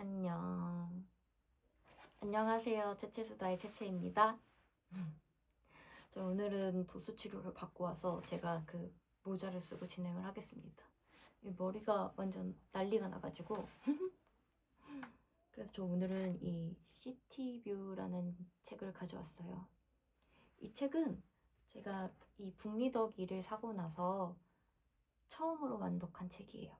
안녕. 안녕하세요. 채채수다의 채채입니다. 저 오늘은 도수 치료를 받고 와서 제가 그 모자를 쓰고 진행을 하겠습니다. 이 머리가 완전 난리가 나가지고. 그래서 저 오늘은 이 시티뷰라는 책을 가져왔어요. 이 책은 제가 이 북리더기를 사고 나서 처음으로 완독한 책이에요.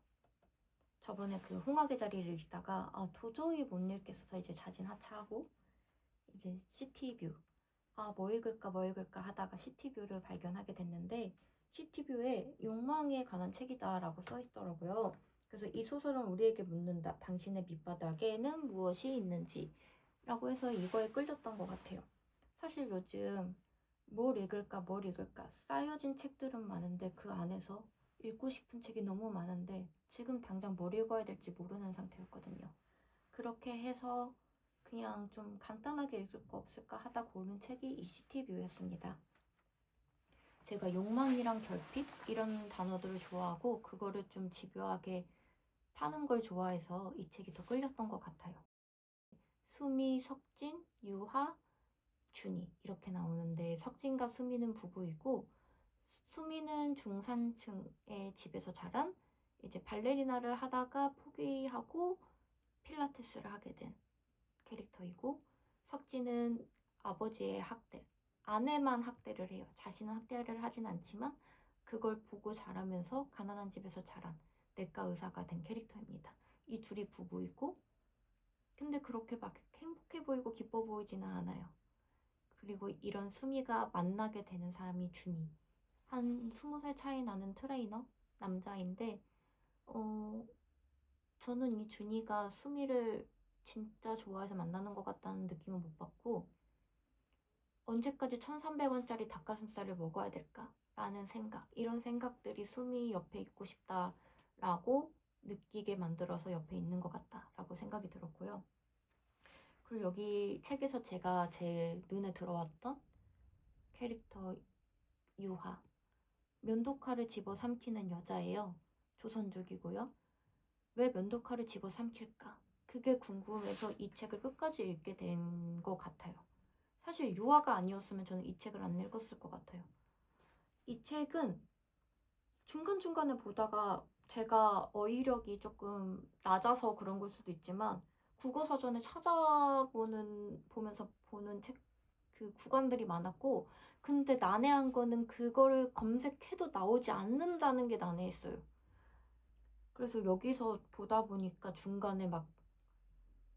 저번에 그 홍학의 자리를 읽다가 아 도저히 못 읽겠어서 이제 자진 하차하고 이제 시티뷰 아 뭐 읽을까 뭐 읽을까 하다가 시티뷰를 발견하게 됐는데 시티뷰에 욕망에 관한 책이다라고 써 있더라고요. 그래서 이 소설은 우리에게 묻는다. 당신의 밑바닥에는 무엇이 있는지 라고 해서 이거에 끌렸던 것 같아요. 사실 요즘 뭘 읽을까 뭘 읽을까 쌓여진 책들은 많은데 그 안에서 읽고 싶은 책이 너무 많은데 지금 당장 뭘 읽어야 될지 모르는 상태였거든요. 그렇게 해서 그냥 좀 간단하게 읽을 거 없을까 하다 고른 책이 이 시티뷰였습니다. 제가 욕망이랑 결핍 이런 단어들을 좋아하고 그거를 좀 집요하게 파는 걸 좋아해서 이 책이 더 끌렸던 것 같아요. 수미, 석진, 유하, 준이 이렇게 나오는데 석진과 수미는 부부이고 수미는 중산층의 집에서 자란 이제 발레리나를 하다가 포기하고 필라테스를 하게 된 캐릭터이고 석진은 아버지의 학대, 아내만 학대를 해요. 자신은 학대를 하진 않지만 그걸 보고 자라면서 가난한 집에서 자란 내과 의사가 된 캐릭터입니다. 이 둘이 부부이고 근데 그렇게 막 행복해 보이고 기뻐 보이지는 않아요. 그리고 이런 수미가 만나게 되는 사람이 준이. 한 스무 살 차이 나는 트레이너 남자인데 어 저는 이 준이가 수미를 진짜 좋아해서 만나는 것 같다는 느낌은 못 받고 언제까지 1,300원짜리 닭가슴살을 먹어야 될까? 라는 생각, 이런 생각들이 수미 옆에 있고 싶다라고 느끼게 만들어서 옆에 있는 것 같다라고 생각이 들었고요. 그리고 여기 책에서 제가 제일 눈에 들어왔던 캐릭터 유하. 면도칼을 집어 삼키는 여자예요. 조선족이고요. 왜 면도칼을 집어 삼킬까? 그게 궁금해서 이 책을 끝까지 읽게 된 것 같아요. 사실 유아가 아니었으면 저는 이 책을 안 읽었을 것 같아요. 이 책은 중간중간에 보다가 제가 어휘력이 조금 낮아서 그런 걸 수도 있지만 국어 사전에 찾아보는 보면서 보는 책 그 구간들이 많았고 근데 난해한 거는 그거를 검색해도 나오지 않는다는 게 난해했어요. 그래서 여기서 보다 보니까 중간에 막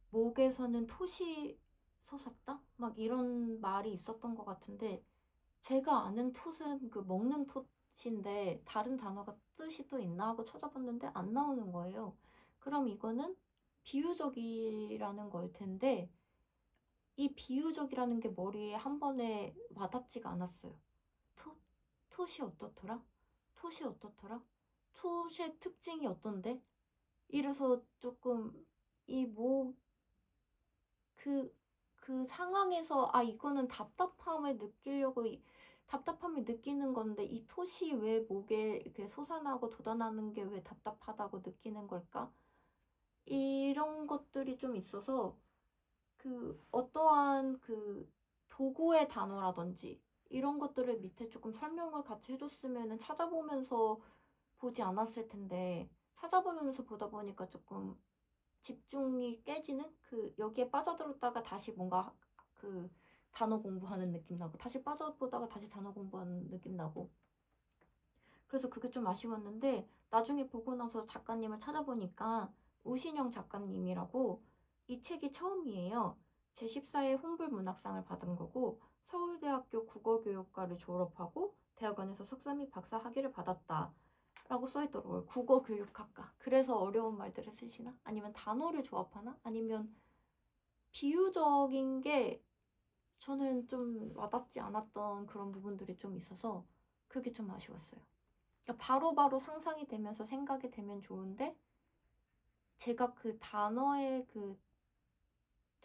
목에서는 톳이 솟았다? 막 이런 말이 있었던 것 같은데 제가 아는 톳은 그 먹는 톳인데 다른 단어가 뜻이 또 있나 하고 찾아봤는데 안 나오는 거예요. 그럼 이거는 비유적이라는 걸 텐데 이 비유적이라는 게 머리에 한 번에 와닿지가 않았어요. 토, 톳이 어떻더라? 톳이 어떻더라? 톳의 특징이 어떤데? 이래서 조금 이뭐 그, 그 상황에서 아 이거는 답답함을 느끼려고 이, 답답함을 느끼는 건데 이 톳이 왜 목에 이렇게 솟아나고 돋아나는 게 왜 답답하다고 느끼는 걸까? 이런 것들이 좀 있어서 그 어떠한 그 도구의 단어라든지 이런 것들을 밑에 조금 설명을 같이 해줬으면 찾아보면서 보지 않았을 텐데 찾아보면서 보다 보니까 조금 집중이 깨지는 그 여기에 빠져들었다가 다시 뭔가 그 단어 공부하는 느낌 나고 다시 빠져보다가 다시 단어 공부하는 느낌 나고. 그래서 그게 좀 아쉬웠는데 나중에 보고 나서 작가님을 찾아보니까 우신영 작가님이라고 이 책이 처음이에요. 제14회 홍불 문학상을 받은 거고 서울대학교 국어교육과를 졸업하고 대학원에서 석사 및 박사 학위를 받았다. 라고 써있더라고요. 국어교육학과. 그래서 어려운 말들을 쓰시나? 아니면 단어를 조합하나? 아니면 비유적인 게 저는 좀 와닿지 않았던 그런 부분들이 좀 있어서 그게 좀 아쉬웠어요. 그러니까 바로바로 바로 상상이 되면서 생각이 되면 좋은데 제가 그 단어의 그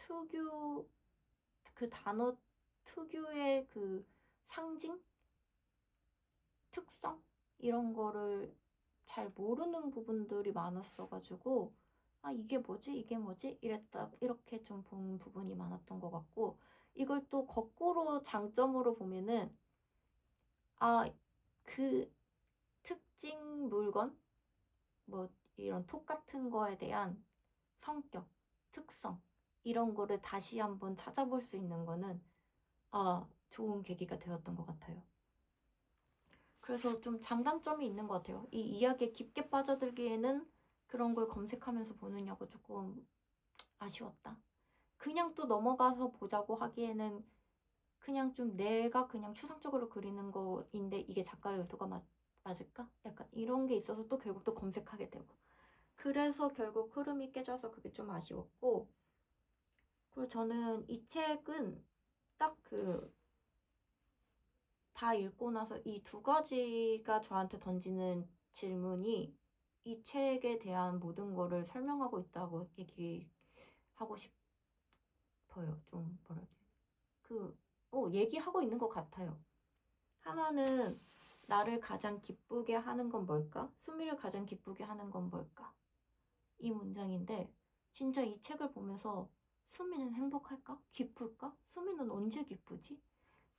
특유 그 단어 특유의 그 상징? 특성? 이런 거를 잘 모르는 부분들이 많았어가지고 아 이게 뭐지? 이게 뭐지? 이랬다 이렇게 좀 본 부분이 많았던 것 같고 이걸 또 거꾸로 장점으로 보면은 아 그 특징 물건 뭐 이런 톡 같은 거에 대한 성격 특성 이런 거를 다시 한번 찾아볼 수 있는 거는 아 좋은 계기가 되었던 것 같아요. 그래서 좀 장단점이 있는 것 같아요. 이 이야기에 깊게 빠져들기에는 그런 걸 검색하면서 보느냐고 조금 아쉬웠다. 그냥 또 넘어가서 보자고 하기에는 그냥 좀 내가 그냥 추상적으로 그리는 거인데 이게 작가의 의도가 맞, 맞을까? 약간 이런 게 있어서 또 결국 또 검색하게 되고. 그래서 결국 흐름이 깨져서 그게 좀 아쉬웠고. 그리고 저는 이 책은 딱 그 다 읽고 나서 이 두 가지가 저한테 던지는 질문이 이 책에 대한 모든 거를 설명하고 있다고 얘기하고 싶어요. 좀 뭐라 해야 되지? 그, 어, 얘기하고 있는 것 같아요. 하나는 나를 가장 기쁘게 하는 건 뭘까? 수미를 가장 기쁘게 하는 건 뭘까? 이 문장인데 진짜 이 책을 보면서 수미는 행복할까? 기쁠까? 수미는 언제 기쁘지?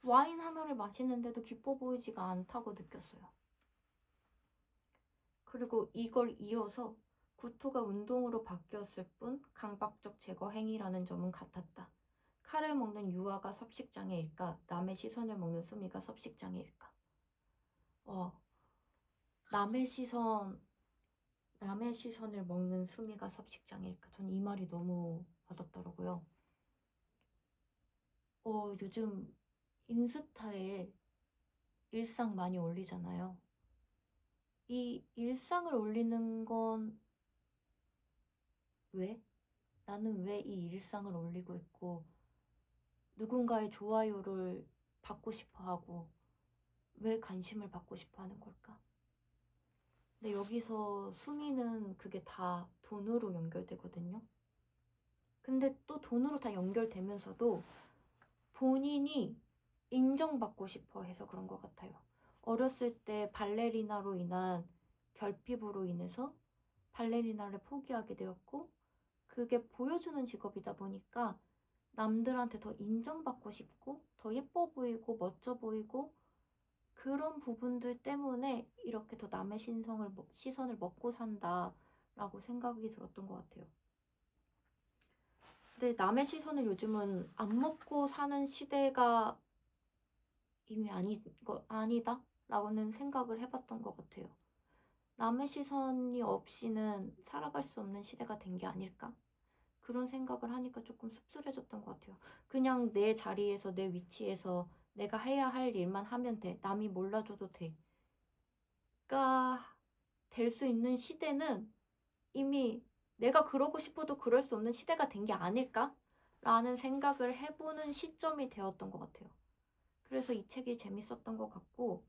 와인 하나를 마시는데도 기뻐 보이지가 않다고 느꼈어요. 그리고 이걸 이어서 구토가 운동으로 바뀌었을 뿐 강박적 제거 행위라는 점은 같았다. 칼을 먹는 유아가 섭식장애일까? 남의 시선을 먹는 수미가 섭식장애일까? 어, 남의 시선, 남의 시선을 먹는 수미가 섭식장애일까? 전 이 말이 너무 와닿더라고요. 어, 요즘 인스타에 일상 많이 올리잖아요. 이 일상을 올리는 건 왜? 나는 왜 이 일상을 올리고 있고 누군가의 좋아요를 받고 싶어 하고 왜 관심을 받고 싶어 하는 걸까? 근데 여기서 순위는 그게 다 돈으로 연결되거든요. 근데 또 돈으로 다 연결되면서도 본인이 인정받고 싶어 해서 그런 것 같아요. 어렸을 때 발레리나로 인한 결핍으로 인해서 발레리나를 포기하게 되었고, 그게 보여주는 직업이다 보니까 남들한테 더 인정받고 싶고, 더 예뻐 보이고, 멋져 보이고, 그런 부분들 때문에 이렇게 더 남의 신성을, 시선을 먹고 산다라고 생각이 들었던 것 같아요. 근데 남의 시선을 요즘은 안 먹고 사는 시대가 이미 아니, 거, 아니다? 라고는 생각을 해봤던 것 같아요. 남의 시선이 없이는 살아갈 수 없는 시대가 된 게 아닐까? 그런 생각을 하니까 조금 씁쓸해졌던 것 같아요. 그냥 내 자리에서, 내 위치에서 내가 해야 할 일만 하면 돼. 남이 몰라줘도 돼. 가 될 수 있는 시대는 이미 내가 그러고 싶어도 그럴 수 없는 시대가 된 게 아닐까? 라는 생각을 해보는 시점이 되었던 것 같아요. 그래서 이 책이 재밌었던 것 같고,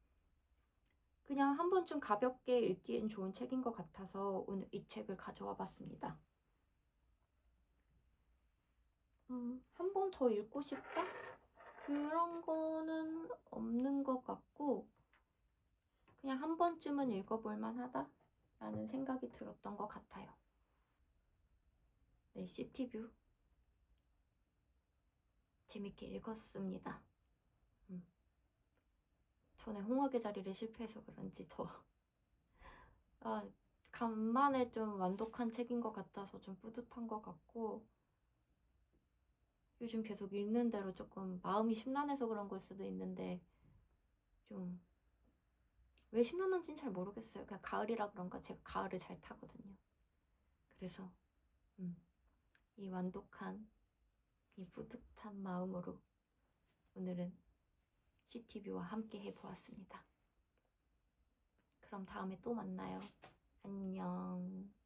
그냥 한 번쯤 가볍게 읽기엔 좋은 책인 것 같아서 오늘 이 책을 가져와 봤습니다. 음, 한 번 더 읽고 싶다? 그런 거는 없는 것 같고, 그냥 한 번쯤은 읽어볼 만하다? 라는 생각이 들었던 것 같아요. 네, 시티뷰. 재밌게 읽었습니다. 음. 전에 홍학의 자리를 실패해서 그런지 더, 아, 간만에 좀 완독한 책인 것 같아서 좀 뿌듯한 것 같고, 요즘 계속 읽는 대로 조금 마음이 심란해서 그런 걸 수도 있는데, 좀, 왜 심란한지는 잘 모르겠어요. 그냥 가을이라 그런가 제가 가을을 잘 타거든요. 그래서, 음, 이 완독한, 이 뿌듯한 마음으로 오늘은 CTV와 함께 해보았습니다. 그럼 다음에 또 만나요. 안녕.